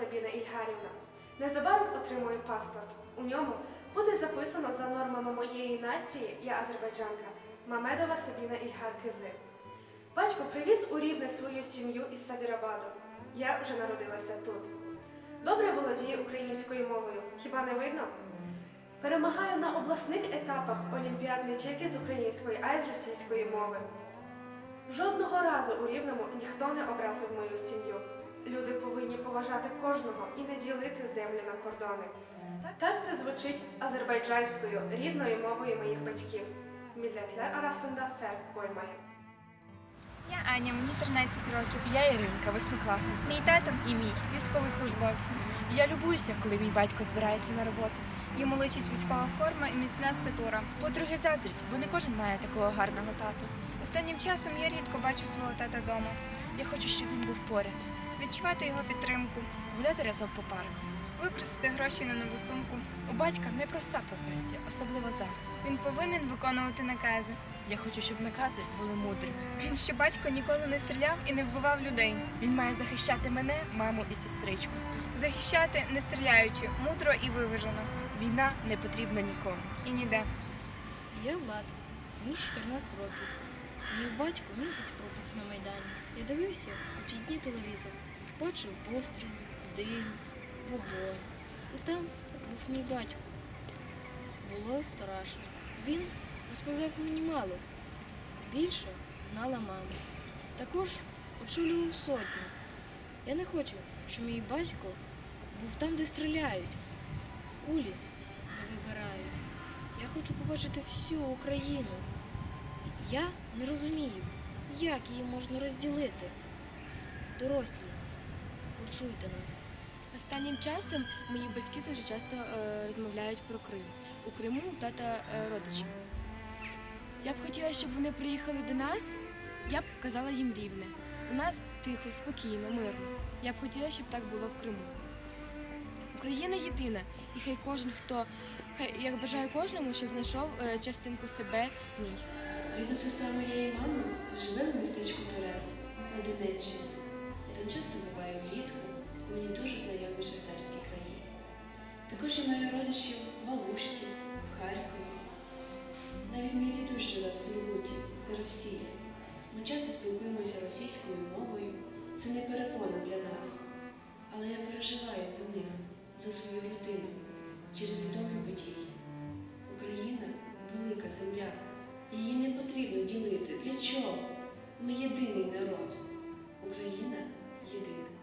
Сабіна Ільгарівна. Незабаром отримую паспорт. У ньому буде записано за нормами моєї нації, я азербайджанка, Мамедова Сабіна Ільгар Кизи. Батько привіз у рівне свою сім'ю із Сабірабаду. Я вже народилася тут. Добре володію українською мовою. Хіба не видно? Перемагаю на обласних етапах олімпіад не тільки з української, а й з російської мови. Жодного разу у Рівному ніхто не образив мою сім'ю. Поважати кожного і не ділити землю на кордони. Так це звучить азербайджанською, рідною мовою моїх батьків. Milletler arasında fark koymayın. Я Аня, мені 13 років. Я Іринка, восьмикласниця. Мій тато і мій військовослужбовці. Я любуюся, коли мій батько збирається на роботу. Йому личить військова форма і міцна статура. Подруги заздрять, бо не кожен має такого гарного тату. Останнім часом я рідко бачу свого тата вдома. Я хочу, щоб він був поряд. Відчувати його підтримку, Гуляти разом по парку. випросити гроші на нову сумку. У батька непроста професія, особливо зараз. Він повинен виконувати накази. Я хочу, щоб накази були мудрими. Щоб батько ніколи не стріляв і не вбивав людей. Він має захищати мене, маму і сестричку. Захищати, не стріляючи, мудро і виважено. Війна не потрібна нікому. І ніде. Я Влад, мені 14 років. Мій батько місяць пробув на Майдані. Я дивився у ті дні телевізор. Бачив постріли, дим, вогонь. І там був мій батько. Було страшно. Він розповідав мені мало. Більше знала мама. Також очолював сотню. Я не хочу, щоб мій батько був там, де стріляють. Кулі не вибирають. Я хочу побачити всю Україну. Я не розумію, як її можна розділити. Дорослі, почуйте нас. Останнім часом мої батьки дуже часто е, розмовляють про Крим. У Криму в тата е, родичі. Я б хотіла, щоб вони приїхали до нас. Я б показала їм рівне. У нас тихо, спокійно, мирно. Я б хотіла, щоб так було в Криму. Україна єдина, і хай кожен, хто хай я бажаю кожному, щоб знайшов е, частинку себе в ній. Рідна сестра моєї мами живе у містечку Торез на Донеччині. Я там часто буваю влітку, і мені дуже знайомі шахтарські краї. Також я маю родичів в Алушті, в Харкові. Навіть мій дідусь живе в Сургуті, це Росія. Ми часто спілкуємося російською мовою. Це не перепона для нас. Але я переживаю за них, за свою родину через відомі події. Єдиний народ. Україна єдина.